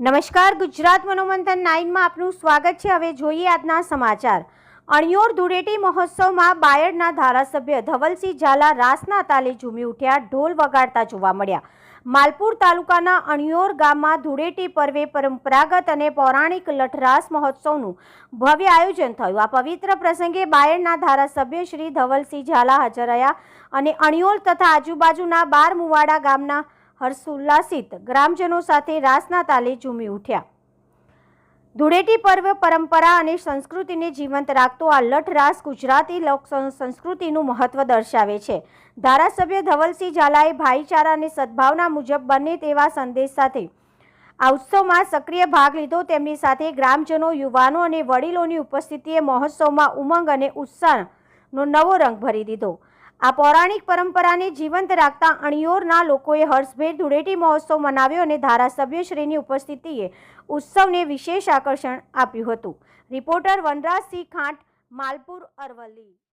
નમસ્કાર, ગુજરાત મનોમંથન નાઇનમાં આપનું સ્વાગત છે. હવે જોઈએ આજના સમાચાર. અણિયોર ધૂળેટી મહોત્સવમાં બાયડના ધારાસભ્ય ધવલસિંહ ઝાલા રાસના તાલે ઝૂમી ઉઠ્યા, ઢોલ વગાડતા જોવા મળ્યા. માલપુર તાલુકાના અણિયોર ગામમાં ધૂળેટી પર્વે પરંપરાગત અને પૌરાણિક લઠરાસ મહોત્સવનું ભવ્ય આયોજન થયું. આ પવિત્ર પ્રસંગે બાયડના ધારાસભ્ય શ્રી ધવલસિંહ ઝાલા હાજર રહ્યા અને અણિયોલ તથા આજુબાજુના બાર મુવાડા ગામના હર્ષોલ્લાસિત ગ્રામજનો સાથે રાસના તાલે ઝૂમી ઉઠ્યા. ધૂળેટી પર્વ પરંપરા અને સંસ્કૃતિને જીવંત રાખતો આ લઠ રાસ ગુજરાતી લોક સંસ્કૃતિનું મહત્વ દર્શાવે છે. ધારાસભ્ય ધવલસિંહ ઝાલાએ ભાઈચારા અને સદભાવના મુજબ બને તેવા સંદેશ સાથે આ ઉત્સવમાં સક્રિય ભાગ લીધો. તેમની સાથે ગ્રામજનો, યુવાનો અને વડીલોની ઉપસ્થિતિએ મહોત્સવમાં ઉમંગ અને ઉત્સાહનો નવો રંગ ભરી દીધો. આ પૌરાણિક પરંપરાને જીવંત રાખતા અણિયોરના લોકોએ હર્ષભેર ધૂળેટી મહોત્સવ મનાવ્યો અને ધારાસભ્યશ્રીની ઉપસ્થિતિએ ઉત્સવને વિશેષ આકર્ષણ આપ્યું હતું. રિપોર્ટર વનરાજસિંહ ખાંટ, માલપુર અરવલ્લી.